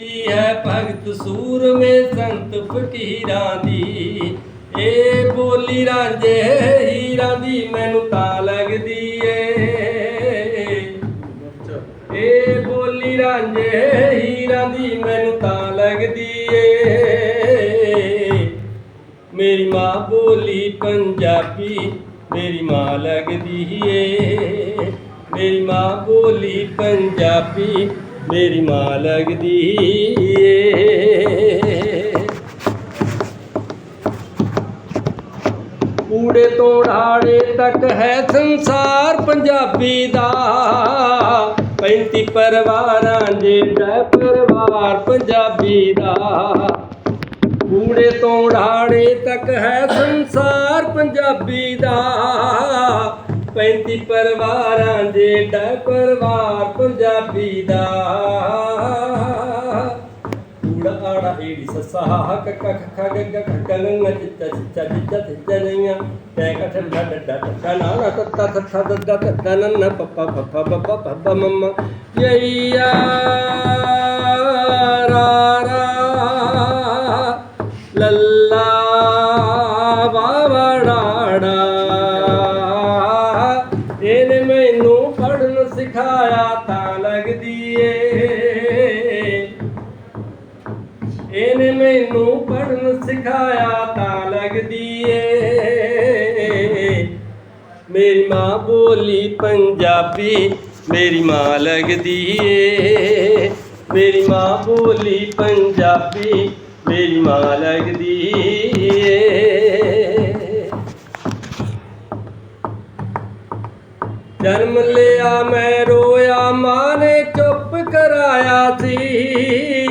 ਹੈ ਭਗਤ ਸੂਰਮੇ ਸੰਤ ਫਕੀਰਾਂ ਦੀ। ਏ ਬੋਲੀ ਰਾਂਝੇ ਹੀਰਾਂ ਦੀ, ਮੈਨੂੰ ਤਾਂ ਲੱਗਦੀ ਏ। ਇਹ ਬੋਲੀ ਰਾਂਝੇ ਹੀਰਾਂ ਦੀ, ਮੈਨੂੰ ਤਾਂ ਲੱਗਦੀ ਏ। ਮੇਰੀ ਮਾਂ ਬੋਲੀ ਪੰਜਾਬੀ, ਮੇਰੀ ਮਾਂ ਲੱਗਦੀ ਏ। ਮੇਰੀ ਮਾਂ ਬੋਲੀ ਪੰਜਾਬੀ ਮੇਰੀ ਮਾਂ ਲੱਗਦੀ ਏ। ਕੂੜੇ ਤੋਂ ਢਾੜੇ ਤੱਕ ਹੈ ਸੰਸਾਰ ਪੰਜਾਬੀ ਦਾ। 35 ਪਰਿਵਾਰਾਂ ਜਿਹੜਾ ਪਰਿਵਾਰ ਪੰਜਾਬੀ ਦਾ। ਕੂੜੇ ਤੋਂ ਢਾੜੇ ਤੱਕ ਹੈ ਸੰਸਾਰ ਪੰਜਾਬੀ ਦਾ। 35 ਪਰਿਵਾਰਾਂ ਜਿਹੜਾ ਪਰਿਵਾਰ ਪੰਜਾਬੀ ਦਾ ਕੂੜਾ ਆੜਾ ਏੜੀ ਸੱਸਾ ਹੱਕ ਕੱਖ ਖਗ ਗਖ ਕਲੰਗ ਚਿੱਚਾ ਚਿੱਚਾ ਚਿੱਚਾ ਚਿੱਚਾ ਨਈਆਂ। ਕਠ ਡੱਡ ਡੱਡ ਕਨਾ ਨਾ ਤੱਤਾ ਤੱਥਾ ਦੱਦਾ ਤੱਦਾ ਨੰਨ ਪੱਪਾ ਪੱਪਾ ਪੱਪਾ ਪੱਪਾ ਮੰਮਾ। ਯਈਆ, ਰਾ ਰਾ। ਇਹਨੇ ਮੈਨੂੰ ਪੜਨ ਸਿਖਾਇਆ ਤਾਂ ਲੱਗਦੀ ਏ। ਮੇਰੀ ਮਾਂ ਬੋਲੀ ਪੰਜਾਬੀ, ਮੇਰੀ ਮਾਂ ਲੱਗਦੀ ਏ। ਮੇਰੀ ਮਾਂ ਬੋਲੀ ਪੰਜਾਬੀ, ਮੇਰੀ ਮਾਂ ਲੱਗਦੀ ਏ। ਜਨਮ ਲਿਆ ਮੈਂ ਰੋਇਆ, ਮਾਂ ਨੇ ਚੁੱਪ ਕਰਾਇਆ ਸੀ।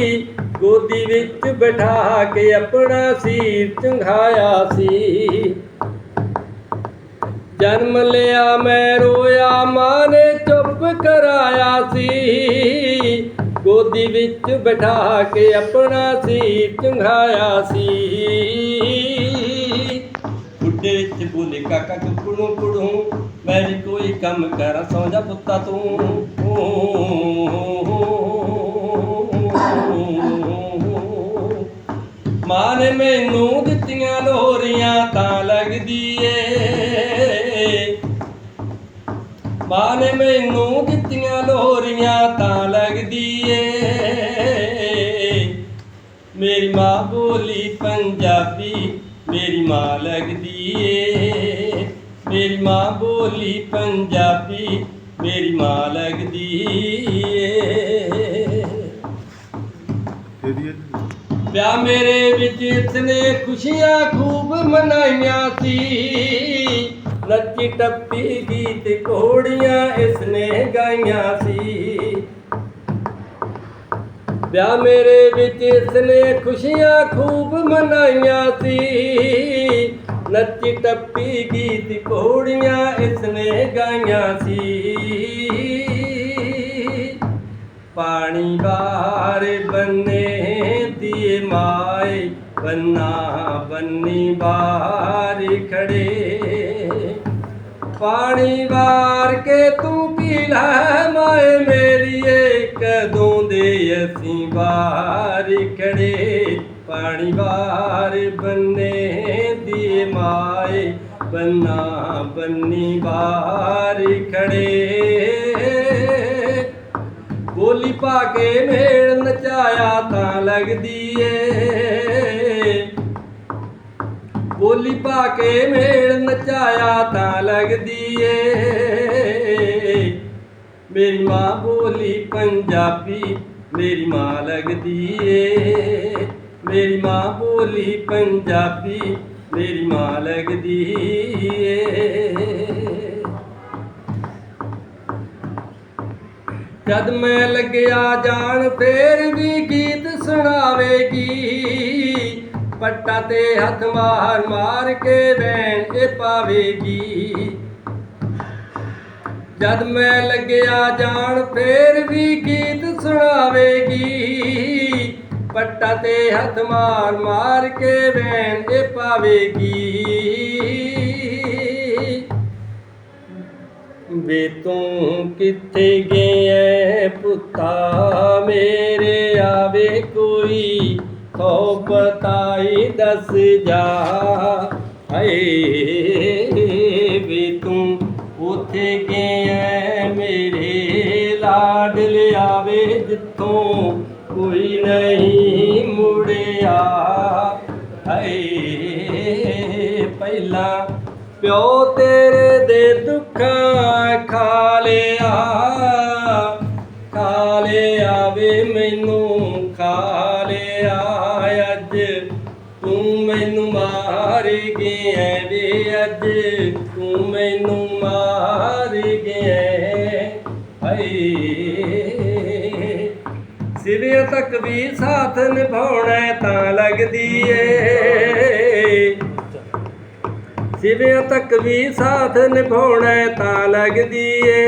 ਗੋਦੀ ਵਿੱਚ ਬਿਠਾ ਕੇ ਆਪਣਾ ਸੀਰ ਚੰਘਾਇਆ ਸੀ। ਜਨਮ ਲਿਆ ਮੈਂ ਰੋਇਆ, ਮਾਂ ਨੇ ਚੁੱਪ ਕਰਾਇਆ ਸੀ। ਗੋਦੀ ਵਿੱਚ ਬਿਠਾ ਕੇ ਆਪਣਾ ਸੀਰ ਚੰਘਾਇਆ ਸੀ। ਬੁੱਢੇ ਵਿੱਚ ਬੋਲੇ, ਕਾਕਾ ਕੁਕੜੂ ਕੁੜੂ ਮੈਂ ਵੀ ਕੋਈ ਕੰਮ ਕਰ ਸੌਂ ਜਾ ਪੁੱਤਾ ਤੂੰ। ਮਾਂ ਨੇ ਮੈਨੂੰ ਦਿੱਤੀਆਂ ਲੋਰੀਆਂ ਤਾਂ ਲੱਗਦੀ ਏ। ਮਾਂ ਨੇ ਮੈਨੂੰ ਦਿੱਤੀਆਂ ਲੋਰੀਆਂ ਤਾਂ ਲੱਗਦੀ ਏ। ਮੇਰੀ ਮਾਂ ਬੋਲੀ ਪੰਜਾਬੀ, ਮੇਰੀ ਮਾਂ ਲੱਗਦੀ ਏ। ਮੇਰੀ ਮਾਂ ਬੋਲੀ ਪੰਜਾਬੀ, ਮੇਰੀ ਮਾਂ ਲੱਗਦੀ ਏ। ਵਿਆਹ ਮੇਰੇ ਵਿੱਚ ਇਸਨੇ ਖੁਸ਼ੀਆਂ ਖੂਬ ਮਨਾਈਆਂ ਸੀ। ਨੱਚੀ ਟੱਪੀ ਗੀਤ ਘੋੜੀਆਂ ਇਸਨੇ ਗਾਈਆਂ ਸੀ। ਵਿਆਹ ਮੇਰੇ ਵਿੱਚ ਇਸਨੇ ਖੁਸ਼ੀਆਂ ਖੂਬ ਮਨਾਈਆਂ ਸੀ। ਨੱਚੀ ਟੱਪੀ ਗੀਤ ਘੋੜੀਆਂ ਇਸਨੇ ਗਾਈਆਂ ਸੀ। ਪਾਣੀ ਬਾਰ ਬੰਨੇ ਦੀ ਮਾਏ ਬੰਨਾ ਬੰਨੀ ਬਾਰ ਖੜੇ। ਪਾਣੀ ਵਾਰ ਕੇ ਤੂੰ ਪੀ ਲੈ ਮਾਏ ਮੇਰੀਏ ਕਦੋਂ ਦੇ ਅਸੀਂ ਬਾਰ ਖੜੇ। ਪਾਣੀ ਵਾਰ ਬੰਨੇ ਦੀ ਮਾਏ ਬੰਨਾ ਬੰਨੀ ਬਾਰ ਖੜੇ। ਬੋਲੀ ਪਾ ਕੇ ਮੇਲ ਨਚਾਇਆ ਤਾਂ ਲੱਗਦੀ ਏ। ਬੋਲੀ ਪਾ ਕੇ ਮੇਲ ਨਚਾਇਆ ਤਾਂ ਲੱਗਦੀ ਏ। ਮੇਰੀ ਮਾਂ ਬੋਲੀ ਪੰਜਾਬੀ, ਮੇਰੀ ਮਾਂ ਲੱਗਦੀ ਏ। ਮੇਰੀ ਮਾਂ ਬੋਲੀ ਪੰਜਾਬੀ, ਮੇਰੀ ਮਾਂ ਲੱਗਦੀ ਏ। ਜਦ ਮੈਂ ਲੱਗਿਆ ਜਾਣ, ਫੇਰ ਵੀ ਗੀਤ ਸੁਣਾਵੇਗੀ। ਪੱਟਾ ਤੇ ਹੱਥ ਮਾਰ ਮਾਰ ਕੇ ਵੈਣ ਇਹ ਪਾਵੇਗੀ ਜਦ ਮੈਂ ਲੱਗਿਆ ਜਾਣ, ਫੇਰ ਵੀ ਗੀਤ ਸੁਣਾਵੇਗੀ। ਪੱਟਾ ਤੇ ਹੱਥ ਮਾਰ ਮਾਰ ਕੇ ਵੈਣ ਇਹ ਪਾਵੇਗੀ ਵੇ ਤੂੰ ਕਿੱਥੇ ਗਿਆ ਪੁੱਤਾ? ਮੇਰੇ ਆਵੇ ਕੋਈ ਸੋ ਬਤਾਈ ਦੱਸ ਜਾ। ਹਾਏ ਵੇ ਤੂੰ ਉਥੇ ਗਿਆ ਮੇਰੇ ਲਾਡ ਲਿਆਵੇ ਜਿੱਥੋਂ ਕੋਈ ਨਹੀਂ ਮੁੜਿਆ। ਹਾਏ, ਪਹਿਲਾਂ ਪਿਓ ਤੇਰੇ ਦੇ ਦੁੱਖਾਂ ਖਾ ਲਿਆ ਖਾ ਲਿਆ ਵੇ ਮੈਨੂੰ, ਖਾ ਲਿਆ ਅੱਜ। ਤੂੰ ਮੈਨੂੰ ਮਾਰ ਗਿਆ ਵੇ ਅੱਜ, ਤੂੰ ਮੈਨੂੰ ਮਾਰ ਗਿਆ ਹਾਏ। ਸਿਰੇ ਤੱਕ ਵੀ ਸਾਥ ਨਿਭਾਉਣਾ ਤਾਂ ਲੱਗਦੀ ਏ। ਸਿਵਿਆਂ ਤੱਕ ਵੀ ਸਾਥ ਨਿਭਾਉਣਾ ਤਾਂ ਲੱਗਦੀ ਏ।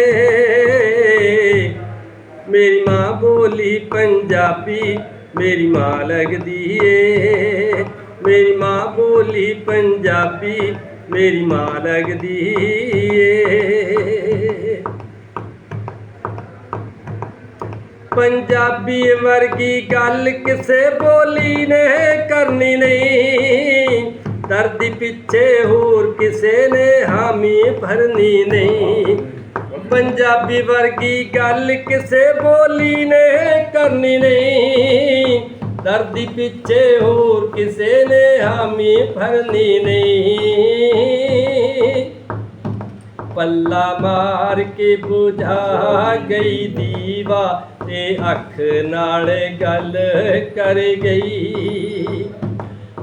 ਮੇਰੀ ਮਾਂ ਬੋਲੀ ਪੰਜਾਬੀ, ਮੇਰੀ ਮਾਂ ਲੱਗਦੀ ਏ। ਮੇਰੀ ਮਾਂ ਬੋਲੀ ਪੰਜਾਬੀ, ਮੇਰੀ ਮਾਂ ਲੱਗਦੀ ਏ। ਪੰਜਾਬੀ ਵਰਗੀ ਗੱਲ ਕਿਸੇ ਬੋਲੀ ਨੇ ਕਰਨੀ ਨਹੀਂ। ਦਰਦੀ ਪਿੱਛੇ ਹੋਰ ਕਿਸੇ ਨੇ ਹਾਮੀ ਭਰਨੀ ਨਹੀਂ। ਪੰਜਾਬੀ ਵਰਗੀ ਗੱਲ ਕਿਸੇ ਬੋਲੀ ਨੇ ਕਰਨੀ ਨਹੀਂ। ਦਰਦੀ ਪਿੱਛੇ ਹੋਰ ਕਿਸੇ ਨੇ ਹਾਮੀ ਭਰਨੀ ਨਹੀਂ। ਪੱਲਾ ਮਾਰ ਕੇ 부ਝਾ ਗਈ ਦੀਵਾ ਤੇ ਅੱਖ ਨਾਲ ਗੱਲ ਕਰ ਗਈ।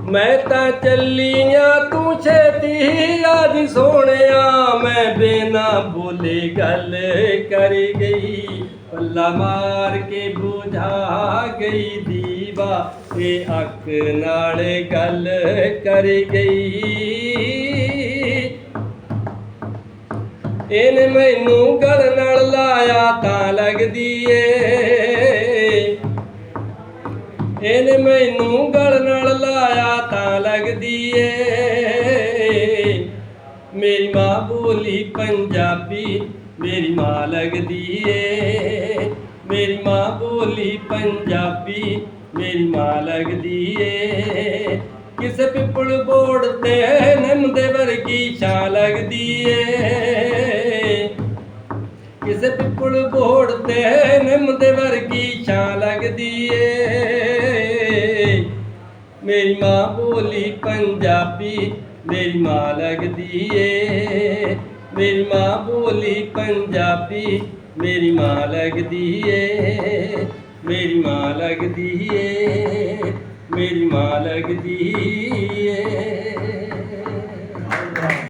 ਮੈਂ ਤਾਂ ਚੱਲੀਆਂ, ਤੂੰ ਛੇਤੀ ਆਜ ਸੋਹਣਿਆ। ਮੈਂ ਬਿਨਾ ਬੋਲੇ ਗੱਲ ਕਰ ਗਈ। ਪੱਲਾ ਮਾਰ ਕੇ 부ਝਾ ਗਈ ਦੀਵਾ। ਤੇ ਅੱਖ ਨਾਲ ਗੱਲ ਕਰ ਗਈ। ਇਹਨੇ ਮੈਨੂੰ ਗਲ ਨਾਲ ਲਾਇਆ ਤਾਂ ਲੱਗਦੀ ਏ। ਇਹਨੇ ਮੈਨੂੰ ਤਾਂ ਲੱਗਦੀ ਏ। ਮੇਰੀ ਮਾਂ ਬੋਲੀ ਪੰਜਾਬੀ, ਮੇਰੀ ਮਾਂ ਲੱਗਦੀ ਏ। ਮੇਰੀ ਮਾਂ ਬੋਲੀ ਪੰਜਾਬੀ, ਮੇਰੀ ਮਾਂ ਲੱਗਦੀ ਏ। ਕਿਸੇ ਪਿੱਪਲ ਬੋੜ ਤੇ ਨਿੰਮ ਦੇ ਵਰਗੀ ਛਾਂ ਲੱਗਦੀ ਏ। ਕਿਸੇ ਪਿੱਪਲ ਬੋੜ ਤੇ ਨਿੰਮ ਦੇ ਵਰਗੀ ਛਾਂ ਲੱਗਦੀ ਏ। ਮੇਰੀ ਮਾਂ ਬੋਲੀ ਪੰਜਾਬੀ, ਮੇਰੀ ਮਾਂ ਲੱਗਦੀ ਏ। ਮੇਰੀ ਮਾਂ ਬੋਲੀ ਪੰਜਾਬੀ, ਮੇਰੀ ਮਾਂ ਲੱਗਦੀ ਏ। ਮੇਰੀ ਮਾਂ ਲੱਗਦੀ ਏ, ਮੇਰੀ ਮਾਂ ਲੱਗਦੀ ਏ।